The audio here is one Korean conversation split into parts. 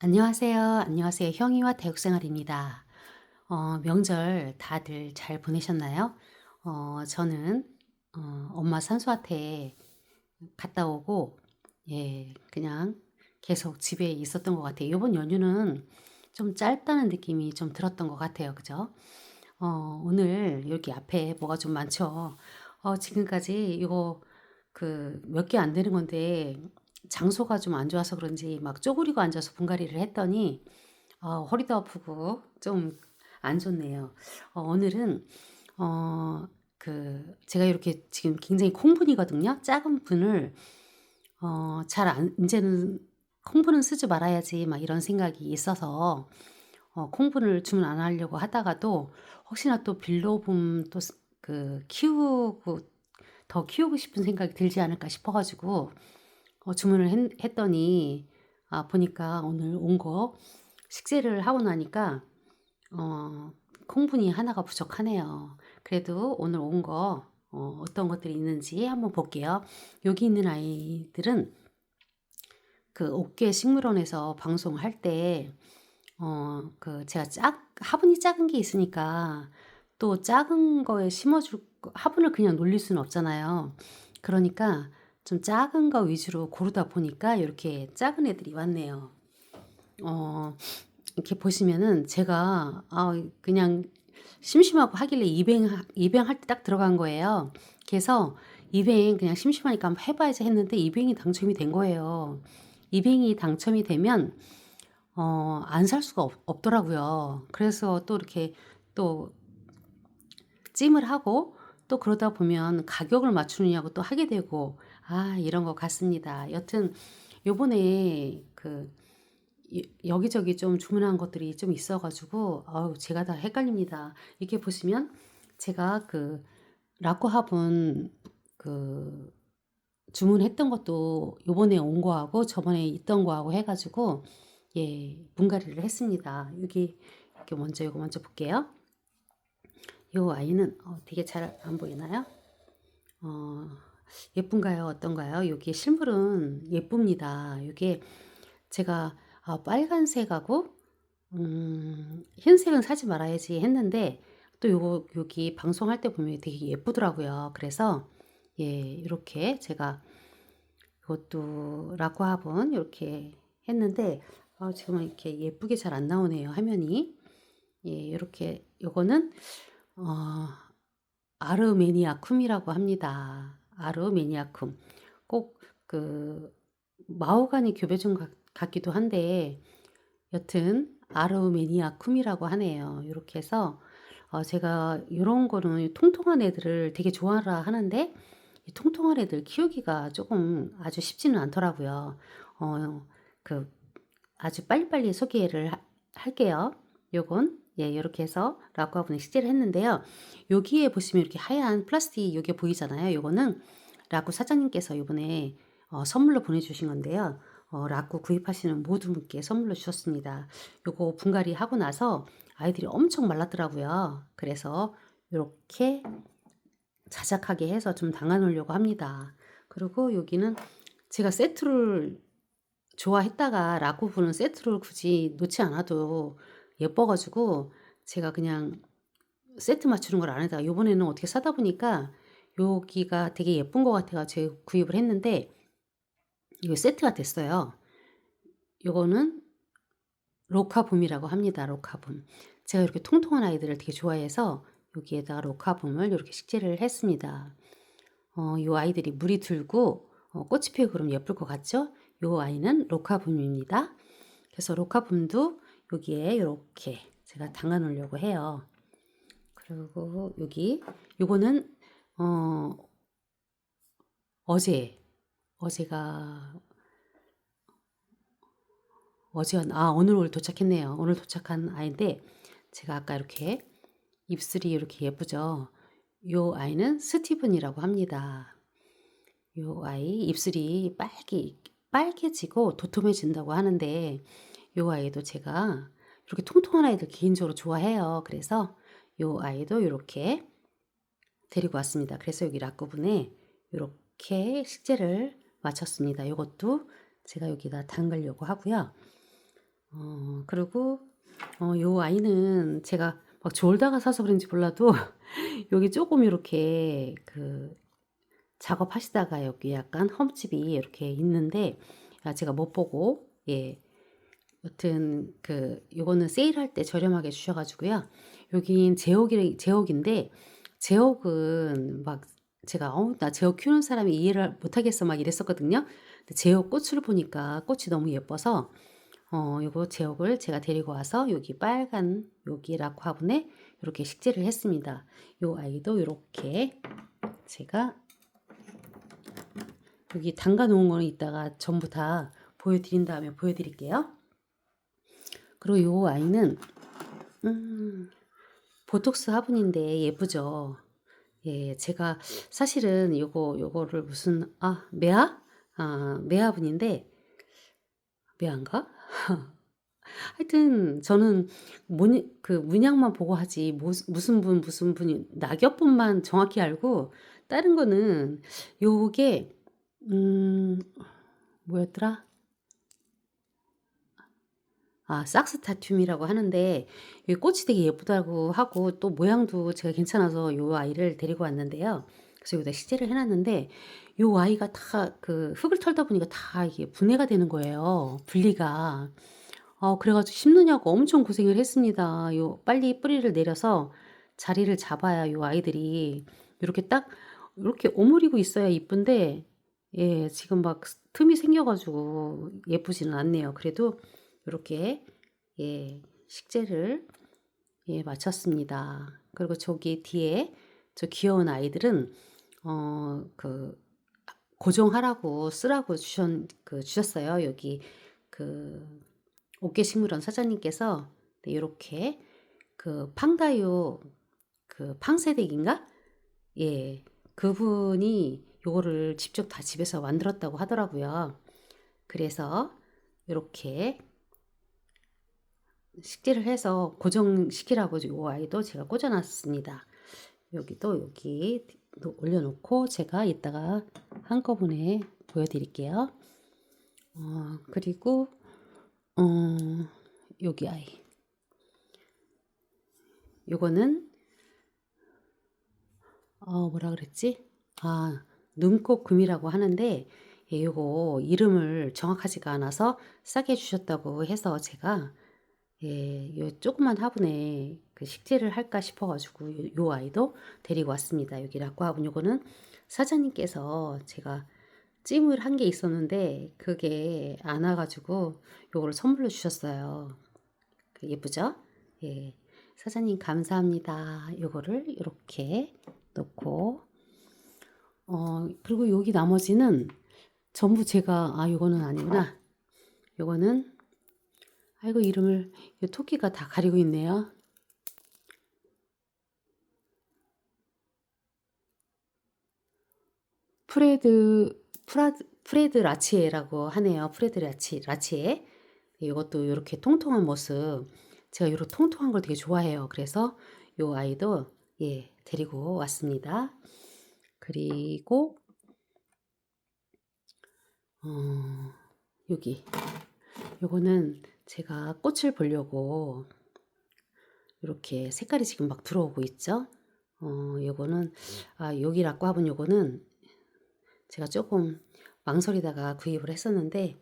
안녕하세요. 안녕하세요. 형이와 대육생활입니다. 어, 명절 다들 잘 보내셨나요? 어, 저는 어, 엄마 산소한테 갔다 오고 예, 그냥 계속 집에 있었던 것 같아요. 이번 연휴는 좀 짧다는 느낌이 좀 들었던 것 같아요. 그죠? 어, 오늘 여기 앞에 뭐가 좀 많죠. 어, 지금까지 이거 그 몇 개 안 되는 건데 장소가 좀 안 좋아서 그런지 막 쪼그리고 앉아서 분갈이를 했더니 어, 허리도 아프고 좀 안 좋네요. 어, 오늘은 어, 그 제가 이렇게 지금 굉장히 콩분이거든요. 작은 분을 어, 잘 안, 이제는 콩분은 쓰지 말아야지 막 이런 생각이 있어서 어, 콩분을 주문 안 하려고 하다가도 혹시나 또 빌로분 또그 키우고 더 키우고 싶은 생각이 들지 않을까 싶어가지고 어, 주문을 했, 했더니 아, 보니까 오늘 온 거 식재를 하고 나니까 어, 콩분이 하나가 부족하네요. 그래도 오늘 온거 어, 어떤 것들이 있는지 한번 볼게요. 여기 있는 아이들은 그 옥계 식물원에서 방송할 때 어, 그 제가 작 화분이 작은 게 있으니까 또 작은 거에 심어줄 거- 화분을 그냥 놀릴 수는 없잖아요. 그러니까 좀 작은 거 위주로 고르다 보니까 이렇게 작은 애들이 왔네요. 어, 이렇게 보시면은 제가 아, 그냥 심심하고 하길래 입행 입행할 때 딱 들어간 거예요. 그래서 입행 그냥 심심하니까 한번 해봐야지 했는데 입행이 당첨이 된 거예요. 입행이 당첨이 되면 어, 안 살 수가 없, 없더라고요. 그래서 또 이렇게 또 찜을 하고 또 그러다 보면 가격을 맞추느냐고 또 하게 되고 아 이런 것 같습니다. 여튼 요번에 그 이- 여기저기 좀 주문한 것들이 좀 있어가지고 아우 제가 다 헷갈립니다. 이렇게 보시면 제가 그 라코 화분 그 주문했던 것도 요번에 온 거하고 저번에 있던 거하고 해가지고 예 분갈이를 했습니다. 여기 이렇게 먼저 이거 먼저 볼게요. 요 아이는 어, 되게 잘 안 보이나요? 어, 예쁜가요? 어떤가요? 여기 실물은 예쁩니다. 이게 제가 아, 빨간색하고 음, 흰색은 사지 말아야지 했는데 또 요거 여기 방송할 때 보면 되게 예쁘더라고요. 그래서 예, 이렇게 제가 이것도 화분 이렇게 했는데 아, 지금 이렇게 예쁘게 잘 안 나오네요. 화면이. 예, 이렇게 요거는 어, 아르메니아쿰이라고 합니다. 아르메니아쿰. 꼭 그 마호가니 교배종 같, 같기도 한데 여튼 아르메니아쿰이라고 하네요. 이렇게 해서 어, 제가 이런 거는 통통한 애들을 되게 좋아라 하는데 이 통통한 애들 키우기가 조금 아주 쉽지는 않더라고요. 어, 그 아주 빨리빨리 소개를 하- 할게요. 요건 예, 이렇게 해서 라고 화분에 식재를 했는데요. 여기에 보시면 이렇게 하얀 플라스틱 요게 보이잖아요. 요거는 라쿠 사장님께서 이번에 어, 선물로 보내주신 건데요. 어, 라쿠 구입하시는 모든 분께 선물로 주셨습니다. 요거 분갈이 하고 나서 아이들이 엄청 말랐더라고요. 그래서 이렇게 자작하게 해서 좀 담아 놓으려고 합니다. 그리고 여기는 제가 세트를 좋아했다가 라쿠 부는 세트를 굳이 놓지 않아도 예뻐가지고 제가 그냥 세트 맞추는 걸 안 하다가 요번에는 어떻게 사다 보니까 여기가 되게 예쁜 것 같아가 제가 구입을 했는데 이거 세트가 됐어요. 요거는 로카붐이라고 합니다. 로카붐. 제가 이렇게 통통한 아이들을 되게 좋아해서 여기에다가 로카붐을 이렇게 식재를 했습니다. 어, 요 아이들이 물이 들고 어, 꽃이 피고 그럼 예쁠 것 같죠? 요 아이는 로카붐입니다. 그래서 로카붐도 여기에 이렇게 제가 담가 놓으려고 해요. 그리고 여기 요거는 어 어제 어제가 어제 아 오늘 오늘 도착했네요. 오늘 도착한 아이인데 제가 아까 이렇게 입술이 이렇게 예쁘죠. 요 아이는 스티븐이라고 합니다. 요 아이 입술이 빨개 빨개지고 도톰해진다고 하는데 요 아이도 제가 이렇게 통통한 아이들 개인적으로 좋아해요. 그래서 요 아이도 이렇게 데리고 왔습니다. 그래서 여기 락구분에 이렇게 식재를 마쳤습니다. 이것도 제가 여기다 담그려고 하고요. 어, 그리고 어, 요 아이는 제가 막 졸다가 사서 그런지 몰라도 여기 조금 이렇게 그 작업하시다가 여기 약간 흠집이 이렇게 있는데 아, 제가 못 보고 예 여튼 그 요거는 세일할 때 저렴하게 주셔가지고요 여긴 제옥이 제옥인데 제옥은 막 제가 어, 나 제옥 키우는 사람이 이해를 못하겠어 막 이랬었거든요 근데 제옥 꽃을 보니까 꽃이 너무 예뻐서 어, 요거 제옥을 제가 데리고 와서 여기 빨간 여기 락 화분에 이렇게 식재를 했습니다. 요 아이도 이렇게 제가 여기 담가 놓은 거는 이따가 전부 다 보여드린 다음에 보여드릴게요. 그리고 요 아이는 음, 보톡스 화분인데 예쁘죠. 예, 제가 사실은 요거 요거를 무슨 아 메아 아 메아분인데 메아인가? 하여튼 저는 문, 그 문양만 보고 하지 뭐, 무슨 분 무슨 분이 낙엽분만 정확히 알고 다른 거는 요게 음 뭐였더라? 아 삭스타툼이라고 하는데 이 꽃이 되게 예쁘다고 하고 또 모양도 제가 괜찮아서 요 아이를 데리고 왔는데요. 그래서 여기다 식재를 해놨는데 요 아이가 다 그 흙을 털다 보니까 다 이게 분해가 되는 거예요. 분리가. 어, 그래가지고 심느냐고 엄청 고생을 했습니다. 요 빨리 뿌리를 내려서 자리를 잡아야 요 아이들이 이렇게 딱 이렇게 오므리고 있어야 이쁜데 예, 지금 막 틈이 생겨가지고 예쁘지는 않네요. 그래도 이렇게 예, 식재를 예, 마쳤습니다. 그리고 저기 뒤에 저 귀여운 아이들은 어, 그 고정하라고 쓰라고 주셨, 그 주셨어요. 여기 그 옥계식물원 사장님께서 네, 이렇게 그 팡다요 그 팡세덱인가? 예, 그분이 요거를 직접 다 집에서 만들었다고 하더라고요. 그래서 이렇게 식재를 해서 고정시키라고 요 아이도 제가 꽂아놨습니다. 여기도 여기 올려놓고 제가 이따가 한꺼번에 보여드릴게요. 어, 그리고 어, 여기 아이. 요거는 어, 뭐라 그랬지? 아, 눈꽃 금이라고 하는데 예, 요거 이름을 정확하지가 않아서 싸게 주셨다고 해서 제가 예, 요 조그만 화분에 그 식재를 할까 싶어가지고 요, 요 아이도 데리고 왔습니다. 여기 라꾸 화분 요거는 사장님께서 제가 찜을 한 게 있었는데 그게 안 와가지고 요거를 선물로 주셨어요. 그 예쁘죠? 예, 사장님 감사합니다. 요거를 이렇게 놓고 어 그리고 여기 나머지는 전부 제가 아 요거는 아니구나. 요거는 아이고 이름을 이 토끼가 다 가리고 있네요. 프레드 프라드, 프레드 라치에라고 하네요. 프레드 라치 라치에 이것도 이렇게 통통한 모습 제가 이렇게 통통한 걸 되게 좋아해요. 그래서 요 아이도 예 데리고 왔습니다. 그리고 어, 여기 요거는 제가 꽃을 보려고 이렇게 색깔이 지금 막 들어오고 있죠. 어, 요거는 아 여기 락과 화분 요거는 제가 조금 망설이다가 구입을 했었는데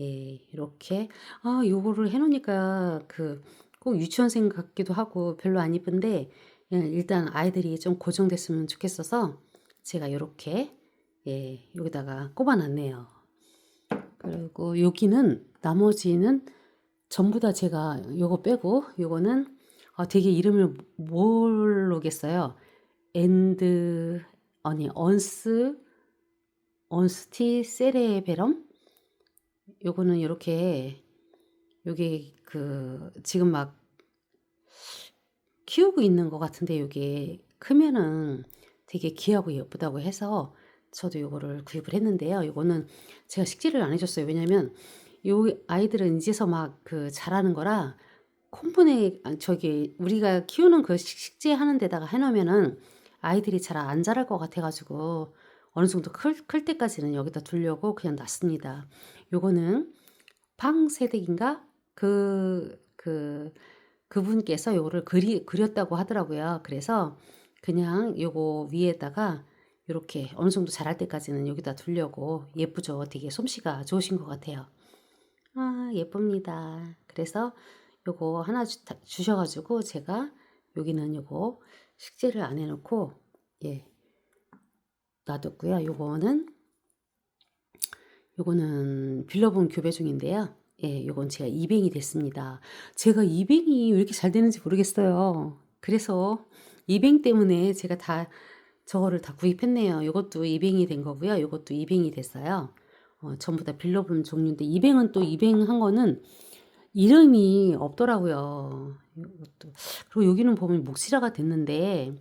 예, 이렇게 아 요거를 해 놓으니까 그 꼭 유치원생 같기도 하고 별로 안 이쁜데 예, 일단 아이들이 좀 고정됐으면 좋겠어서 제가 이렇게 예, 여기다가 꼽아 놨네요. 그리고 여기는 나머지는 전부 다 제가 요거 빼고 요거는 아, 되게 이름을 모르겠어요. 엔드 아니 언스 언스티 세레베럼 요거는 이렇게 요게 그 지금 막 키우고 있는 것 같은데 요게 크면은 되게 귀하고 예쁘다고 해서 저도 요거를 구입을 했는데요. 요거는 제가 식재를 안 해줬어요. 왜냐면 요 아이들은 이제서 막 그 자라는 거라 콩분에 아, 저기 우리가 키우는 그 식재 하는 데다가 해 놓으면은 아이들이 잘 안 자랄 것 같아 가지고 어느 정도 클, 클 때까지는 여기다 두려고 그냥 놨습니다. 요거는 팡세덱인가? 그, 그, 그분께서 요거를 그리, 그렸다고 하더라고요. 그래서 그냥 요거 위에다가 요렇게 어느 정도 자랄 때까지는 여기다 두려고 예쁘죠. 되게 솜씨가 좋으신 것 같아요. 아, 예쁩니다. 그래서 요거 하나 주, 주셔가지고 제가 여기는 요거 식재를 안 해놓고 예 놔뒀고요. 요거는 요거는 빌려본 교배 중인데요. 예, 요건 제가 입행이 됐습니다. 제가 입행이 왜 이렇게 잘 되는지 모르겠어요. 그래서 입행 때문에 제가 다 저거를 다 구입했네요. 요것도 입행이 된 거고요. 요것도 입행이 됐어요. 어, 전부 다 빌려본 종류인데 입행은 또 입행한 거는 이름이 없더라고요. 이것도. 그리고 여기는 보면 목시라가 됐는데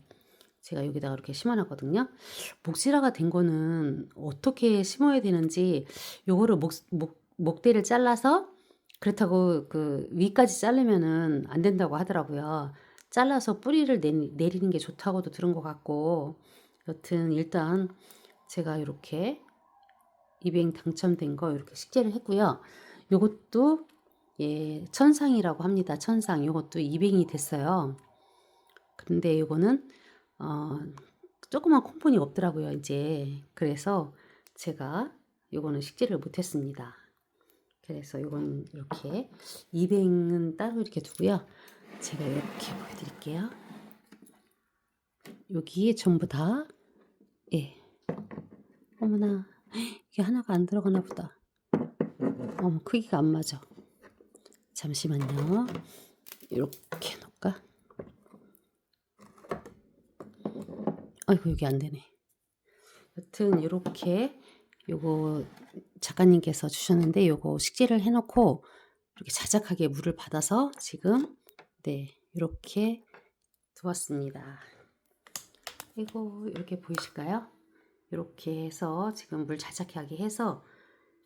제가 여기다가 이렇게 심어놨거든요. 목시라가 된 거는 어떻게 심어야 되는지 요거를 목, 목, 목대를 잘라서 그렇다고 그 위까지 자르면은 안 된다고 하더라고요. 잘라서 뿌리를 내리, 내리는 게 좋다고도 들은 것 같고 여튼 일단 제가 이렇게 입행 당첨된 거 이렇게 식재를 했고요. 요것도 예, 천상이라고 합니다. 천상. 요것도 입행이 됐어요. 근데 요거는 어, 조그만 콩분이 없더라고요, 이제. 그래서 제가 요거는 식재를 못 했습니다. 그래서 요건 이렇게 입행은 따로 이렇게 두고요. 제가 이렇게 보여드릴게요. 여기에 전부 다, 예. 어머나, 이게 하나가 안 들어가나 보다. 어머, 크기가 안 맞아. 잠시만요. 이렇게 놓을까? 아이고, 여기 안 되네. 여튼, 이렇게, 요거 작가님께서 주셨는데, 요거 식재를 해놓고, 이렇게 자작하게 물을 받아서 지금, 네, 이렇게 두었습니다. 이거 이렇게 보이실까요? 이렇게 해서 지금 물 자작하게 해서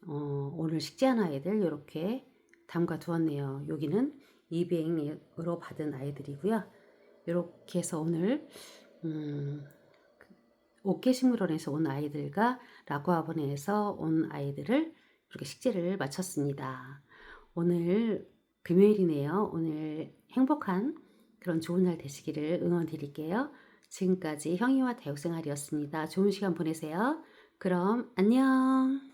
어, 오늘 식재한 아이들 이렇게 담가 두었네요. 여기는 200으로 받은 아이들이고요. 이렇게 해서 오늘 음, 옥계식물원에서 온 아이들과 라구아본에서 온 아이들을 이렇게 식재를 마쳤습니다. 오늘 금요일이네요. 오늘 행복한 그런 좋은 날 되시기를 응원 드릴게요. 지금까지 형이와 대학생활이었습니다. 좋은 시간 보내세요. 그럼 안녕.